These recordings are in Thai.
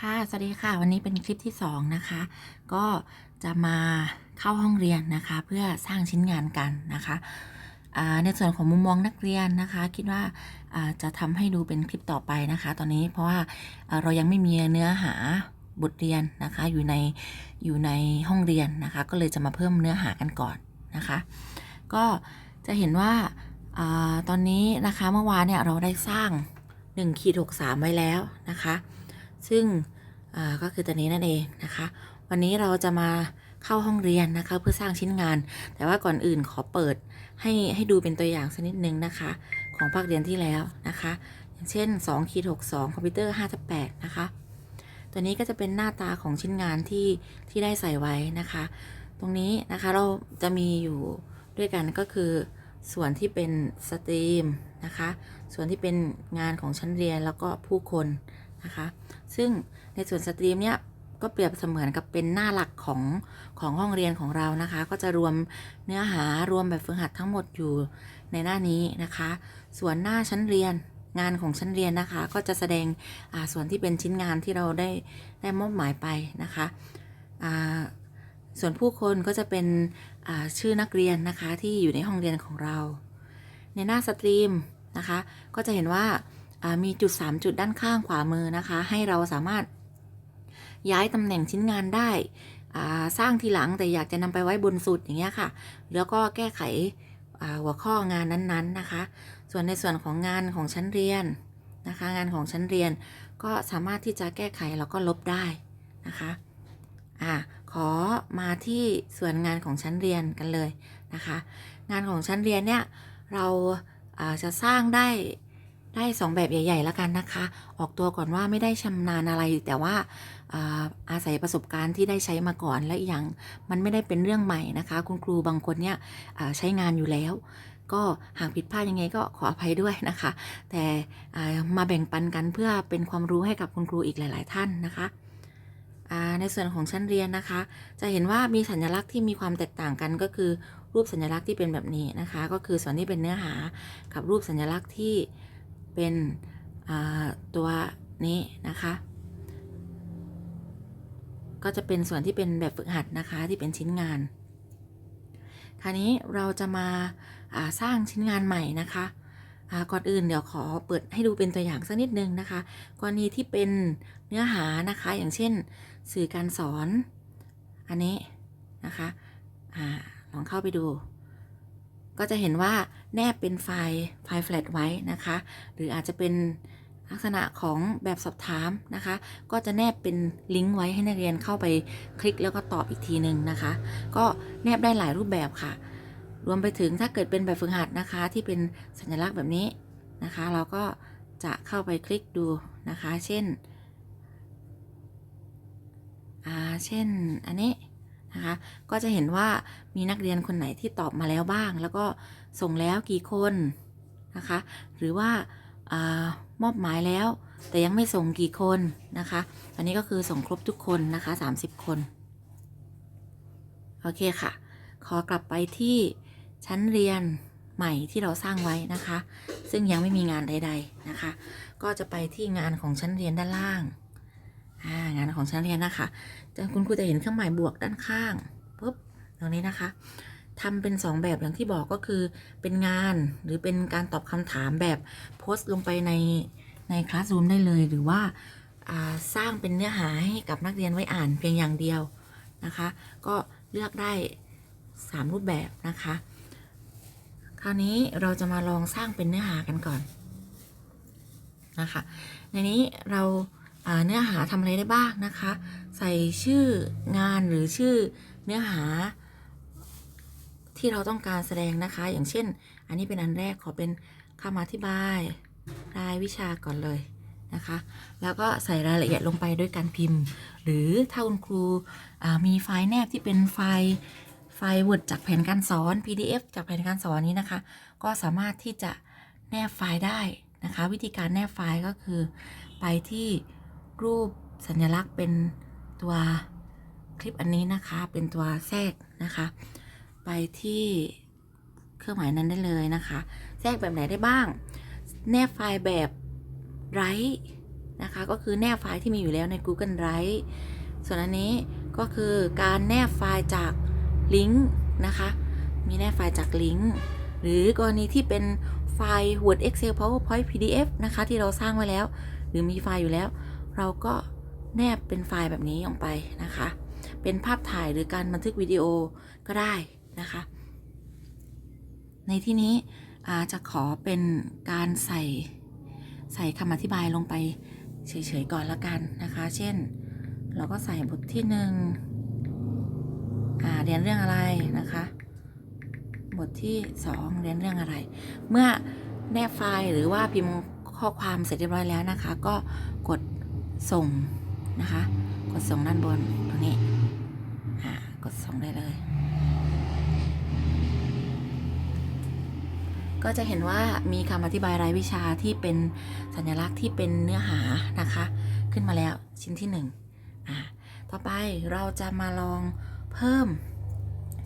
ค่ะ สวัสดีค่ะ วันนี้เป็นคลิปที่ 2 นะคะ ก็จะมาเข้าห้องเรียนนะคะ เพื่อสร้างชิ้นงานกันนะคะในส่วนของมุมมองนักเรียนนะคะ คิดว่าจะทำให้ดูเป็นคลิปต่อไปนะคะ ตอนนี้เพราะว่าเรายังไม่มีเนื้อหาบทเรียนนะคะอยู่ในอยู่ในห้องเรียนนะคะ ก็เลยจะมาเพิ่มเนื้อหากันก่อนนะคะ ก็จะเห็นว่าอาตอนนี้นะคะเมื่อวานเนี่ยเราได้สร้าง1ขีด63ไว้แล้วนะคะ ซึ่งก็คือตัวนี้นั่นเองนะคะ วันนี้เราจะมาเข้าห้องเรียนนะคะเพื่อสร้างชิ้นงาน แต่ว่าก่อนอื่นขอเปิดให้ให้ดูเป็นตัวอย่างสักนิดนึงนะคะ ของภาคเรียนที่แล้วนะคะ อย่างเช่น2ขีด62คอมพิวเตอร์5ทับ8นะคะ ตัวนี้ก็จะเป็นหน้าตาของชิ้นงานที่ที่ได้ใส่ไว้นะคะ ตรงนี้นะคะเราจะมีอยู่ด้วยกันก็คือส่วนที่เป็นสตรีมนะคะ ส่วนที่เป็นงานของชั้นเรียนแล้วก็ผู้คน นะคะ ซึ่งในส่วนสตรีมเนี่ยก็เปรียบเสมือนกับเป็นหน้าหลักของของห้องเรียนของเรานะคะ ก็จะรวมเนื้อหารวมแบบฝึกหัดทั้งหมดอยู่ในหน้านี้นะคะ ส่วนหน้าชั้นเรียนงานของชั้นเรียนนะคะ ก็จะแสดงส่วนที่เป็นชิ้นงานที่เราได้ได้มอบหมายไปนะคะส่วนผู้คนก็จะเป็นชื่อนักเรียนนะคะที่อยู่ในห้องเรียนของเรา ในหน้าสตรีมนะคะ ก็จะเห็นว่า มีจุด 3 จุดด้านข้างขวามือนะคะ ให้เราสามารถย้ายตำแหน่งชิ้นงานได้สร้างทีหลังแต่อยากจะนำไปไว้บนสุดอย่างเงี้ยค่ะ แล้วก็แก้ไขหัวข้องานนั้นๆนะคะ ส่วนในส่วนของงานของชั้นเรียนนะคะ งานของชั้นเรียนก็สามารถที่จะแก้ไขแล้วก็ลบได้นะคะอ่าขอมาที่ส่วนงานของชั้นเรียนกันเลยนะคะ งานของชั้นเรียนเนี่ยเราาจะสร้างได้ ได้สองแบบใหญ่ ๆ แล้วกันนะคะ ออกตัวก่อนว่าไม่ได้ชำนาญอะไร แต่ว่าอาศัยประสบการณ์ที่ได้ใช้มาก่อนและอีกอย่างมันไม่ได้เป็นเรื่องใหม่นะคะ คุณครูบางคนเนี่ยใช้งานอยู่แล้ว ก็หากผิดพลาดยังไงก็ขออภัยด้วยนะคะ แต่มาแบ่งปันกันเพื่อเป็นความรู้ให้กับคุณครูอีกหลาย ๆ ท่านนะคะในส่วนของชั้นเรียนนะคะ จะเห็นว่ามีสัญลักษณ์ที่มีความแตกต่างกันก็คือรูปสัญลักษณ์ที่เป็นแบบนี้นะคะ ก็คือส่วนที่เป็นเนื้อหากับรูปสัญลักษณ์ที่ เป็นตัวนี้นะคะ ก็จะเป็นส่วนที่เป็นแบบฝึกหัดนะคะที่เป็นชิ้นงาน คราวนี้เราจะมาาสร้างชิ้นงานใหม่นะคะก่อนอื่นเดี๋ยวขอเปิดให้ดูเป็นตัวอย่างสักนิดนึงนะคะกรณีที่เป็นเนื้อหานะคะอย่างเช่นสื่อการสอน อันนี้นะคะอลองเข้าไปดู ก็จะเห็นว่าแนบเป็นไฟล์ไฟล์แฟลตไว้นะคะ หรืออาจจะเป็นลักษณะของแบบสอบถามนะคะ ก็จะแนบเป็นลิงก์ไว้ให้นักเรียนเข้าไปคลิกแล้วก็ตอบอีกทีหนึ่งนะคะ ก็แนบได้หลายรูปแบบค่ะ รวมไปถึงถ้าเกิดเป็นแบบฝึกหัดนะคะ ที่เป็นสัญลักษณ์แบบนี้นะคะ เราก็จะเข้าไปคลิกดูนะคะ เช่น อ่า เช่น อันนี้ นะคะ ก็จะเห็นว่ามีนักเรียนคนไหนที่ตอบมาแล้วบ้าง แล้วก็ส่งแล้วกี่คนนะคะ หรือว่าอามอบหมายแล้ว แต่ยังไม่ส่งกี่คนนะคะอันนี้ก็คือส่งครบทุกคนนะคะ 30 คน โอเคค่ะ ขอกลับไปที่ชั้นเรียนใหม่ที่เราสร้างไว้นะคะ ซึ่งยังไม่มีงานใด ๆนะคะ ก็จะไปที่งานของชั้นเรียนด้านล่างางานของชั้นเรียนนะคะ จะคุณครูจะเห็นเครื่องหมายบวกด้านข้างปุ๊บตรงนี้นะคะทำเป็น 2 แบบอย่างที่บอกก็คือเป็นงานหรือเป็นการตอบคำถามแบบโพสต์ลงไปในในคลาส o ูมได้เลย หรือว่าาสร้างเป็นเนื้อหาให้กับนักเรียนไว้อ่านเพียงอย่างเดียวนะคะ ก็เลือกได้ 3 รูปแบบนะคะ คราวนี้เราจะมาลองสร้างเป็นเนื้อหากันก่อนนะคะ ในนี้เรา เนื้อหาทำอะไรได้บ้างนะคะ ใส่ชื่องานหรือชื่อเนื้อหา ที่เราต้องการแสดงนะคะ อย่างเช่น อันนี้เป็นอันแรกขอเป็นคำอธิบายรายวิชาก่อนเลยนะคะ แล้วก็ใส่รายละเอียดลงไปด้วยการพิมพ์ หรือถ้าคุณครูมีไฟล์แนบที่เป็นไฟล์ไฟล์ Word จากแผนการสอน PDF จากแผนการสอนนี้นะคะ ก็สามารถที่จะแนบไฟล์ได้นะคะ วิธีการแนบไฟล์ก็คือไปที่ รูปสัญลักษณ์เป็นตัวคลิปอันนี้นะคะ เป็นตัวแทรกนะคะ ไปที่เครื่องหมายนั้นได้เลยนะคะ แทรกแบบไหนได้บ้าง แนบไฟล์แบบไร้นะคะ ก็คือแนบไฟล์ที่มีอยู่แล้วใน Google Drive ส่วนอันนี้ก็คือการแนบไฟล์จากลิงก์นะคะ มีแนบไฟล์จากลิงก์หรือกรณีที่เป็นไฟล์ Word Excel PowerPoint PDF นะคะ ที่เราสร้างไว้แล้ว หรือมีไฟล์อยู่แล้ว เราก็แนบเป็นไฟล์แบบนี้ลงไปนะคะ เป็นภาพถ่ายหรือการบันทึกวิดีโอก็ได้นะคะ ในที่นี้จะขอเป็นการใส่ใส่คำอธิบายลงไปเฉยๆก่อนละกันนะคะ เช่น เราก็ใส่บทที่หนึ่งเรียนเรื่องอะไรนะคะ บทที่2เรียนเรื่องอะไร เมื่อแนบไฟล์หรือว่าพิมพ์ข้อความเสร็จเรียบร้อยแล้วนะคะ ก็กด ส่งนะคะ กดส่งด้านบนตรงนี้อ่ากดส่งได้เลย ก็จะเห็นว่ามีคำอธิบายรายวิชาที่เป็นสัญลักษณ์ที่เป็นเนื้อหานะคะ ขึ้นมาแล้วชิ้นที่1อ่าต่อไปเราจะมาลองเพิ่ม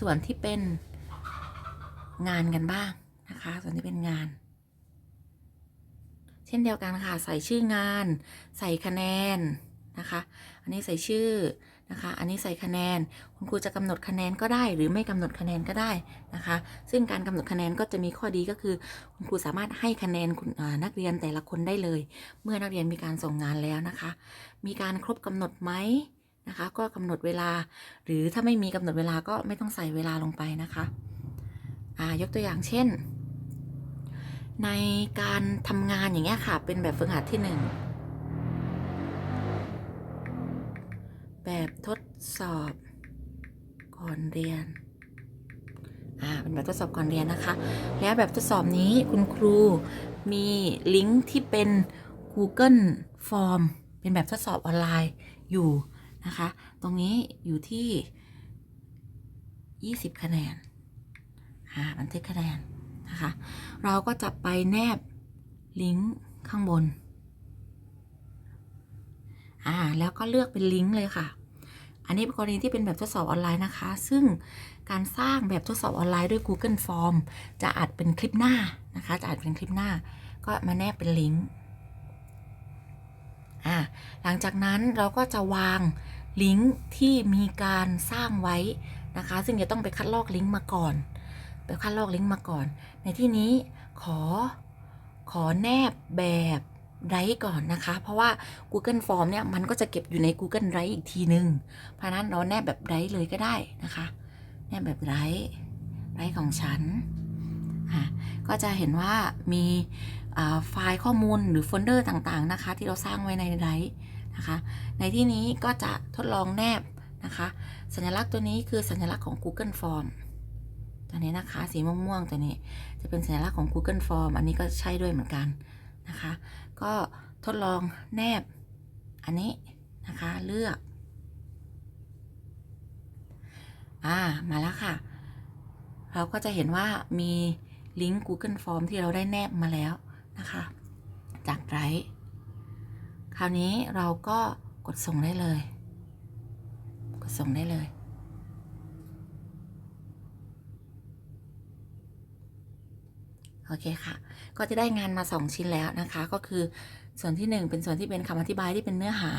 ส่วนที่เป็นงานกันบ้างนะคะ ส่วนที่เป็นงาน ช่นเดียวกันค่ะ ใส่ชื่องาน ใส่คะแนนนะคะ อันนี้ใส่ชื่อนะคะ อันนี้ใส่คะแนน คุณครูจะกำหนดคะแนนก็ได้ หรือไม่กำหนดคะแนนก็ได้นะคะ ซึ่งการกำหนดคะแนนก็จะมีข้อดีก็คือ คุณครูสามารถให้คะแนนคุณนักเรียนแต่ละคนได้เลย เมื่อนักเรียนมีการส่งงานแล้วนะคะ มีการครบกำหนดไหมนะคะ ก็กำหนดเวลา หรือถ้าไม่มีกำหนดเวลาก็ไม่ต้องใส่เวลาลงไปนะคะอ่ายกตัวอย่างเช่น ในการทำงานอย่างเงี้ยค่ะ เป็นแบบฝึกหัดที่หนึ่งแบบทดสอบก่อนเรียนอ่าเป็นแบบทดสอบก่อนเรียนนะคะ แล้วแบบทดสอบนี้คุณครูมีลิงก์ที่เป็น Google Form เป็นแบบทดสอบออนไลน์อยู่นะคะ ตรงนี้อยู่ที่ 20 คะแนน อ่า บันทึกคะแนน นะคะ เราก็จะไปแนบลิงก์ข้างบน อ่า แล้วก็เลือกเป็นลิงก์เลยค่ะ อันนี้เป็นกรณีที่เป็นแบบทดสอบออนไลน์นะคะ ซึ่งการสร้างแบบทดสอบออนไลน์ด้วย Google Form จะอัดเป็นคลิปหน้านะคะ จะอัดเป็นคลิปหน้า ก็มาแนบเป็นลิงก์อ่าหลังจากนั้นเราก็จะวางลิงก์ที่มีการสร้างไว้นะคะ ซึ่งจะต้องไปคัดลอกลิงก์มาก่อน ไปคัดลอกลิงก์มาก่อน ในที่นี้ขอขอแนบแบบไรก่อนนะคะ เพราะว่า Google Form เนี่ยมันก็จะเก็บอยู่ใน Google Drive อีกทีหนึงเพราะนั้นเราแนบแบบไรเลยก็ได้นะคะ แนบแบบไรไรของฉันก็จะเห็นว่ามีไฟล์ข้อมูลหรือโฟลเดอร์ต่างๆนะคะ ที่เราสร้างไว้ในไรนะคะ ในที่นี้ก็จะทดลองแนบนะคะ สัญลักษณ์ตัวนี้คือสัญลักษณ์ของ Google Form ตัวนี้นะคะสีม่วงๆตัวนี้จะเป็นสัญลักษณ์ของ Google Form อันนี้ก็ใช่ด้วยเหมือนกันนะคะ ก็ทดลองแนบอันนี้นะคะเลือกอ่ามาแล้วค่ะ เราก็จะเห็นว่ามีลิงก์ Google Form ที่เราได้แนบมาแล้วนะคะ จากไรคราวนี้เราก็กดส่งได้เลย กดส่งได้เลย โอเคค่ะ ก็จะได้งานมา 2 ชิ้นแล้วนะคะ ก็คือส่วนที่ 1 เป็นส่วนที่เป็นคำอธิบายที่เป็นเนื้อหา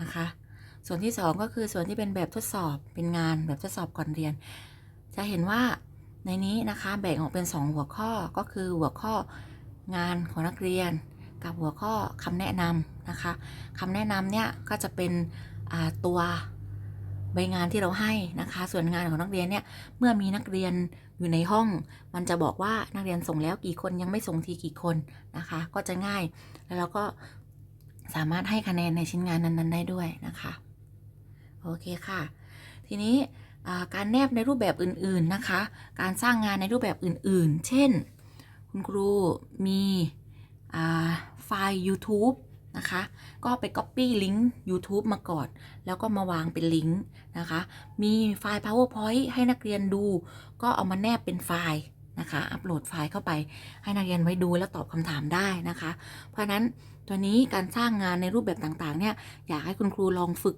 นะคะ ส่วนที่ 2 ก็คือส่วนที่เป็นแบบทดสอบเป็นงานแบบทดสอบก่อนเรียน จะเห็นว่าในนี้นะคะแบ่งออกเป็น 2 หัวข้อก็คือหัวข้องานของนักเรียน กับหัวข้อคำแนะนำนะคะคำแนะนำเนี่ยก็จะเป็นตัวใบงานที่เราให้นะคะ ส่วนงานของนักเรียนเนี่ยเมื่อมีนักเรียน อยู่ในห้อง มันจะบอกว่านักเรียนส่งแล้วกี่คนยังไม่ส่งทีกี่คนนะคะ ก็จะง่ายแล้วเราก็สามารถให้คะแนนในชิ้นงานนั้นๆ ได้ด้วยนะคะ โอเคค่ะ ทีนี้การแนบในรูปแบบอื่นๆนะคะ การสร้างงานในรูปแบบอื่นๆ เช่น คุณครูมีไฟล์ YouTube นะคะ ก็ไป Copy ลิงก์ YouTube มาก่อน แล้วก็มาวางเป็นลิงก์นะคะ มีไฟล์ PowerPoint ให้นักเรียนดู ก็เอามาแนบเป็นไฟล์นะคะ อัปโหลดไฟล์เข้าไปให้นักเรียนไว้ดูแล้วตอบคำถามได้นะคะ เพราะนั้นตัวนี้การสร้างงานในรูปแบบต่างๆเนี่ยอยากให้คุณครูลองฝึก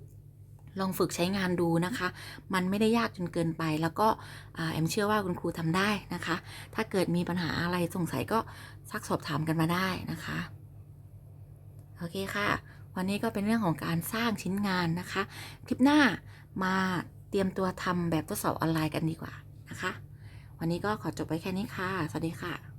ลองฝึกใช้งานดูนะคะ มันไม่ได้ยากจนเกินไป แล้วก็แอมเชื่อว่าคุณครูทำได้นะคะ ถ้าเกิดมีปัญหาอะไรสงสัยก็ซักสอบถามกันมาได้นะคะ โอเคค่ะ วันนี้ก็เป็นเรื่องของการสร้างชิ้นงานนะคะ คลิปหน้ามาเตรียมตัวทำแบบทดสอบออนไลน์กันดีกว่านะคะ วันนี้ก็ขอจบไปแค่นี้ค่ะ สวัสดีค่ะ